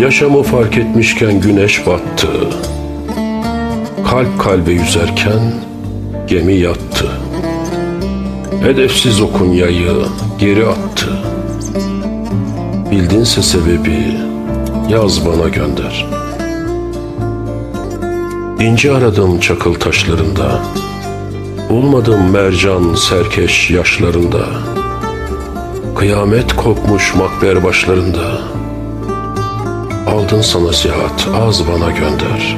Yaşamı fark etmişken güneş battı. Kalp kalbe yüzerken gemi yattı. Hedefsiz o kunyayı geri attı. Bildinse sebebi yaz bana gönder. İnci aradım çakıl taşlarında. Bulmadım mercan serkeş yaşlarında. Kıyamet kopmuş makber başlarında. Aldın sana sihat az bana gönder.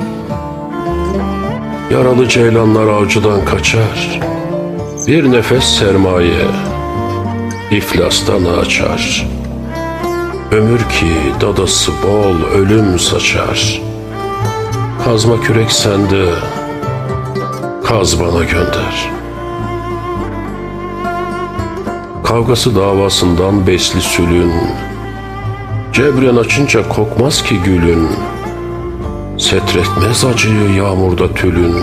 Yaralı ceylanlar avcıdan kaçar. Bir nefes sermaye iflastan açar. Ömür ki dadası bol ölüm saçar. Kazma kürek sende, kaz bana gönder. Kavgası davasından besli sülün, Cebren açınca kokmaz ki gülün, Setretmez acıyı yağmurda tülün,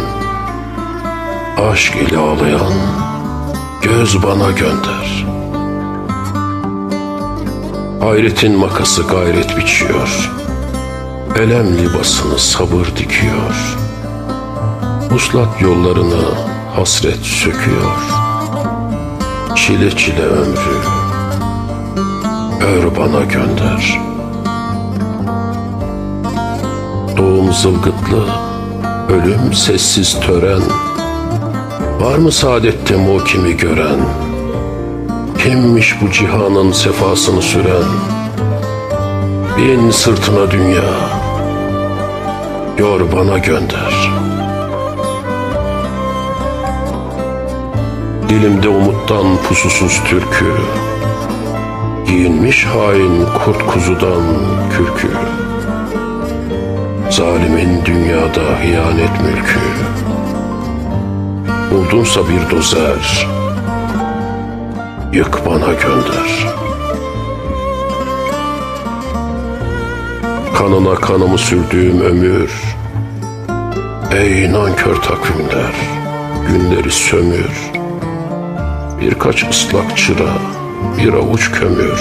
Aşk ile ağlayan göz bana gönder. Hayretin makası gayret biçiyor, Elem libasını sabır dikiyor, Uslat yollarını hasret söküyor, Çile çile ömrü ör bana gönder. Doğum zılgıtlı, ölüm sessiz tören. Var mı saadette o kimi gören? Kimmiş bu cihanın sefasını süren? Bin sırtına dünya, yor bana gönder. Dilimde umuttan pususuz türkü, Giyinmiş hain kurt kuzudan kürkü. Zalimin dünyada hıyanet mülkü. Buldunsa bir dozer Yık bana gönder. Kanına kanımı sürdüğüm ömür Ey nankör takvimler Günleri sömür. Birkaç ıslak çıra bir avuç kömür.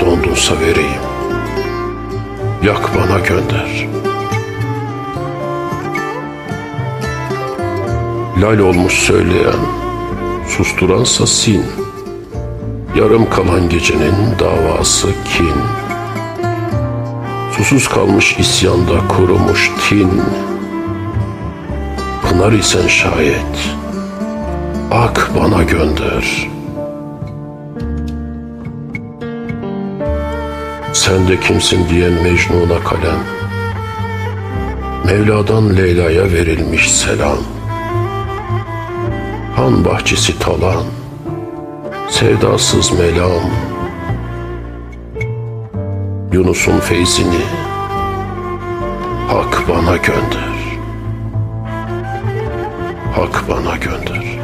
Dondunsa vereyim. Yak bana gönder. Lal olmuş söyleyen Susturansa sin. Yarım kalan gecenin davası kin. Susuz kalmış isyanda kurumuş tin. Pınar isen şayet Ak bana gönder.'' Sen de kimsin diyen Mecnun'a kalem. Mevla'dan Leyla'ya verilmiş selam. Han bahçesi talan Sevdasız melam. Yunus'un feyzini Hak bana gönder. Hak bana gönder